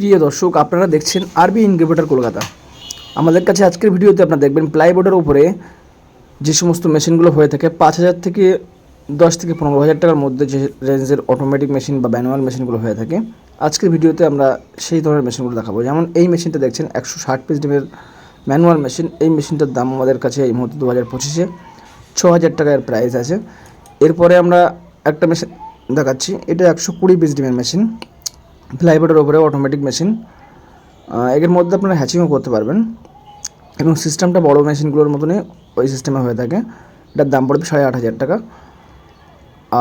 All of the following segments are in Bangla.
প্রিয় দর্শক, আপনারা দেখছেন আরবি ইনকিউবেটর কলকাতা। আমাদের কাছে আজকের ভিডিওতে আপনারা দেখবেন প্লাইবোর্ডের উপরে যে সমস্ত মেশিনগুলো হয়ে থাকে, পাঁচ হাজার থেকে দশ থেকে পনেরো হাজার টাকার মধ্যে যে রেঞ্জের অটোমেটিক মেশিন বা ম্যানুয়াল মেশিনগুলো হয়ে থাকে, আজকের ভিডিওতে আমরা সেই ধরনের মেশিনগুলো দেখাবো। যেমন এই মেশিনটা দেখছেন, একশো ষাট পিস ডিমের ম্যানুয়াল মেশিন এই মেশিনটার দাম আমাদের কাছে এই মুহূর্তে দু হাজার পঁচিশে ছ হাজার টাকার প্রাইস আছে। এরপরে আমরা একটা মেশিন দেখাচ্ছি, এটা একশো কুড়ি পিস ডিমের মেশিন প্লাইবোর্ডের ওপরে অটোমেটিক মেশিন এর মধ্যে আপনারা হ্যাচিংও করতে পারবেন। এবং সিস্টেমটা বড় মেশিনগুলোর মতনই ওই সিস্টেমে হয়ে থাকে। এটার দাম পড়বে সাড়ে আট হাজার টাকা।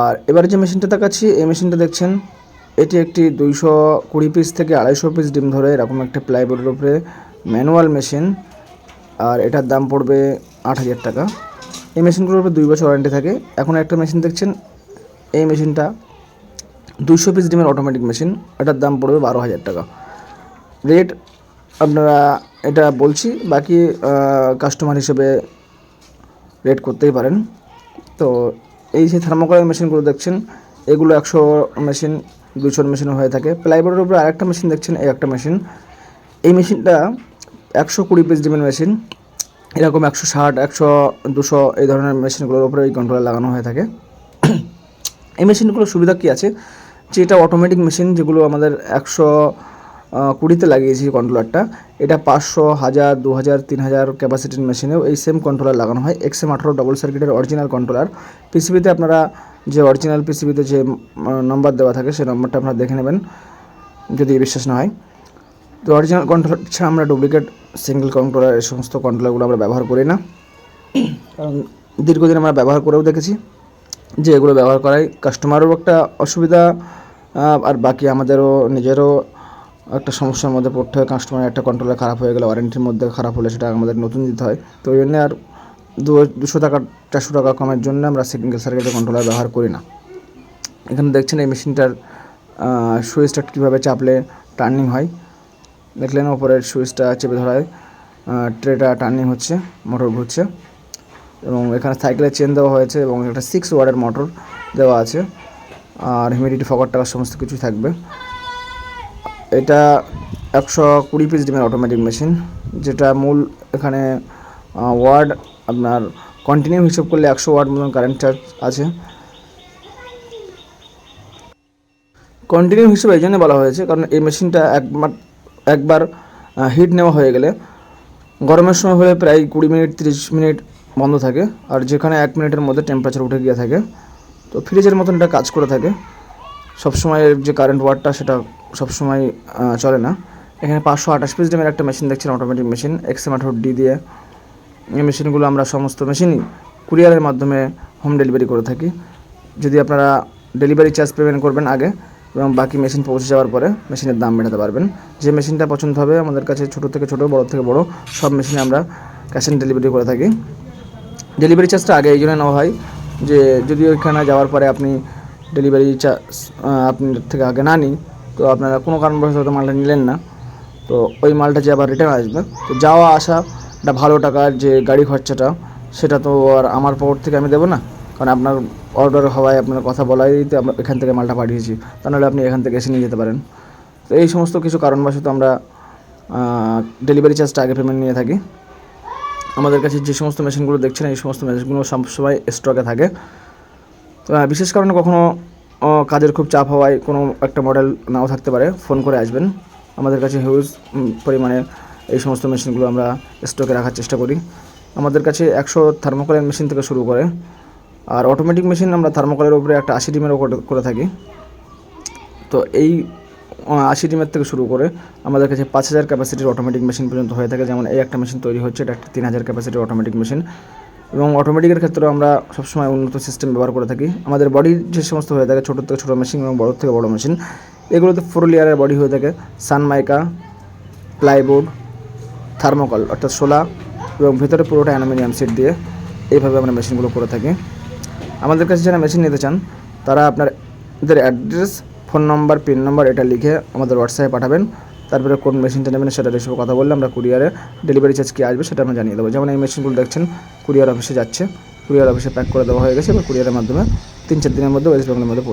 আর এবারে যে মেশিনটা দেখাচ্ছি, এই মেশিনটা দেখছেন, এটি একটি দুইশো কুড়ি পিস থেকে আড়াইশো পিস ডিম ধরে, এরকম একটা প্লাইবোর্ডের উপরে ম্যানুয়াল মেশিন আর এটার দাম পড়বে আট হাজার টাকা। এই মেশিনগুলোর উপরে দুই বছর ওয়ারেন্টি থাকে। এখন একটা মেশিন দেখছেন, এই মেশিনটা দুশো পিস ডিমের অটোমেটিক মেশিন এটার দাম পড়বে বারো হাজার টাকা। রেট আপনারা এটা বলছি, বাকি কাস্টমার হিসেবে রেট করতেই পারেন। তো এই যে থার্মোকলের মেশিনগুলো দেখছেন, এগুলো একশো মেশিন দুশোর মেশিন হয়ে থাকে। প্লাইবোর্ডের উপরে আরেকটা মেশিন দেখছেন, এই একটা মেশিন এই মেশিনটা একশো কুড়ি পিস ডিমের মেশিন এরকম একশো ষাট, একশো দুশো এই ধরনের মেশিনগুলোর উপরে এই কন্ট্রোলার লাগানো হয়ে থাকে। এই মেশিনগুলোর সুবিধা কী আছে? যে এটা অটোমেটিক মেশিন যেগুলো আমাদের একশো কুড়িতে লাগিয়েছি কন্ট্রোলারটা এটা পাঁচশো, হাজার, দু হাজার, তিন হাজার ক্যাপাসিটির মেশিনেও এই সেম কন্ট্রোলার লাগানো হয়। এক্স এম আঠারো ডবল সার্কিটের অরিজিনাল কন্ট্রোলার পিসিবিতে আপনারা যে অরিজিনাল পিসিবিতে যে নম্বর দেওয়া থাকে, সেই নম্বরটা আপনারা দেখে নেবেন, যদি বিশ্বাস না হয়। তো অরিজিনাল কন্ট্রোলার ছাড়া আমরা ডুপ্লিকেট সিঙ্গেল কন্ট্রোলার এই সমস্ত কন্ট্রোলারগুলো আমরা ব্যবহার করি না। কারণ দীর্ঘদিন আমরা ব্যবহার করেও দেখেছি। যে এগুলো ব্যবহার করাই কাস্টমারেরও একটা অসুবিধা আর বাকি আমাদেরও নিজেরও একটা সমস্যার মধ্যে পড়তে হয়। কাস্টমার একটা কন্ট্রোলার খারাপ হয়ে গেলে ওয়ারেন্টির মধ্যে খারাপ হলে সেটা আমাদের নতুন দিতে হয়। তো ওই জন্য আর দুশো টাকা, চারশো টাকা কমের জন্য আমরা সিঙ্গেল সার্কিটের কন্ট্রোলার ব্যবহার করি না। এখানে দেখছেন এই মেশিনটার সুইচটা কীভাবে চাপলে টার্নিং হয়। দেখলেন ওপরের সুইচটা চেপে ধরায় ট্রেটা টার্নিং হচ্ছে মোটর ঘুরছে। এবং এখানে সাইকেলের চেন দেওয়া হয়েছে এবং একটা সিক্স ওয়ার্ডের মোটর দেওয়া আছে। আর হিউমিডিটি ফকার টাকার সমস্ত কিছু থাকবে। এটা একশো কুড়ি পিস ডিমের অটোমেটিক মেশিন যেটা মূল এখানে ওয়ার্ড আপনার কন্টিনিউ হিসেব করলে একশো ওয়ার্ড মতন কারেন্ট চার্জ আছে। কন্টিনিউ হিসেবে এই জন্য বলা হয়েছে, কারণ এই মেশিনটা একবার একবার হিট নেওয়া হয়ে গেলে গরমের সময় হলে প্রায় কুড়ি মিনিট, তিরিশ মিনিট বন্ধ থাকে আর যেখানে এক মিনিটের মধ্যে টেম্পারেচার উঠে গিয়ে থাকে। তো ফ্রিজের মতন এটা কাজ করে থাকে। সবসময় যে কারেন্ট ওয়ার্ডটা সেটা সবসময় চলে না। এখানে পাঁচশো আঠাশ পিস ডিমের একটা মেশিন দেখছেন অটোমেটিক মেশিন এক্সএম আঠারো ডি দিয়ে। এই মেশিনগুলো আমরা সমস্ত মেশিনই কুরিয়ারের মাধ্যমে হোম ডেলিভারি করে থাকি। যদি আপনারা ডেলিভারি চার্জ পেমেন্ট করবেন আগে এবং বাকি মেশিন পৌঁছে যাওয়ার পরে মেশিনের দাম মেটাতে পারবেন। যে মেশিনটা পছন্দ হবে, আমাদের কাছে ছোটো থেকে ছোটো, বড় থেকে বড়, সব মেশিনে আমরা ক্যাশ অন ডেলিভারি করে থাকি। ডেলিভারি চার্জটা আগে এই জন্য নেওয়া হয় যে যদি ওইখানে যাওয়ার পরে আপনি ডেলিভারি চার্জ আপনার থেকে আগে না নিই তো আপনারা কোনো কারণবশত মালটা নিলেন না। তো ওই মালটা যে আবার রিটার্ন আসবে, তো যাওয়া আসা একটা ভালো টাকার যে গাড়ি খরচাটা, সেটা তো আর আমার পর থেকে আমি দেবো না। কারণ আপনার অর্ডার হওয়ায় আপনার কথা বলাই তো আমরা এখান থেকে মালটা পাঠিয়েছি, তা নাহলে আপনি এখান থেকে এসে নিয়ে যেতে পারেন। তো এই সমস্ত কিছু কারণবশত আমরা ডেলিভারি চার্জটা আগে পেমেন্ট নিয়ে থাকি। আমাদের কাছে যে সমস্ত মেশিনগুলো দেখছেন, এই সমস্ত মেশিনগুলো সবসময় স্টকে থাকে। তো বিশেষ কারণে কখনও কাজের খুব চাপ হওয়ায় কোনো একটা মডেল নাও থাকতে পারে। ফোন করে আসবেন। আমাদের কাছে হিউজ পরিমাণে এই সমস্ত মেশিনগুলো আমরা স্টকে রাখার চেষ্টা করি। আমাদের কাছে একশো থার্মোকলের মেশিন থেকে শুরু করে, আর অটোমেটিক মেশিন আমরা থার্মোকলের উপরে একটা আশি ডিমেরও করে- থাকি। তো, এই আশি ডিমের থেকে শুরু করে আমাদের কাছে পাঁচ হাজার ক্যাপাসিটির অটোমেটিক মেশিন পর্যন্ত হয়ে থাকে। যেমন এই একটা মেশিন তৈরি হচ্ছে, এটা একটা তিন হাজার ক্যাপাসিটির অটোমেটিক মেশিন এবং অটোমেটিকের ক্ষেত্রেও আমরা সবসময় উন্নত সিস্টেম ব্যবহার করে থাকি। আমাদের বডি যে সমস্ত হয়ে থাকে ছোটো থেকে ছোটো মেশিন এবং বড়োর থেকে বড়ো মেশিন এগুলোতে ফোর লেয়ারের বডি হয়ে থাকে। সানমাইকা প্লাইবোর্ড থার্মোকল অর্থাৎ সোলা এবং ভেতরে পুরোটা অ্যালুমিনিয়াম সিট দিয়ে এইভাবে আমরা মেশিনগুলো করে থাকি। আমাদের কাছে যারা মেশিন নিতে চান, তারা আপনাদের address phone number, pin number, এটা লিখে আমাদের হোয়াটসঅ্যাপে পাঠাবেন। তারপরে কোন মেশিনটা নেবেন সেটা হিসেবে কথা বললে আমরা কুরিয়ারে ডেলিভারি চার্জ কী আসবে সেটা আমরা জানিয়ে দেবো। যেমন এই মেশিনগুলো দেখছেন, কুরিয়ার অফিসে যাচ্ছে, কুরিয়ার অফিসে প্যাক করে দেওয়া হয়ে গেছে, এবার কুরিয়ারের মাধ্যমে তিন চার দিনের মধ্যে ওয়েস্ট বেঙ্গলের মধ্যে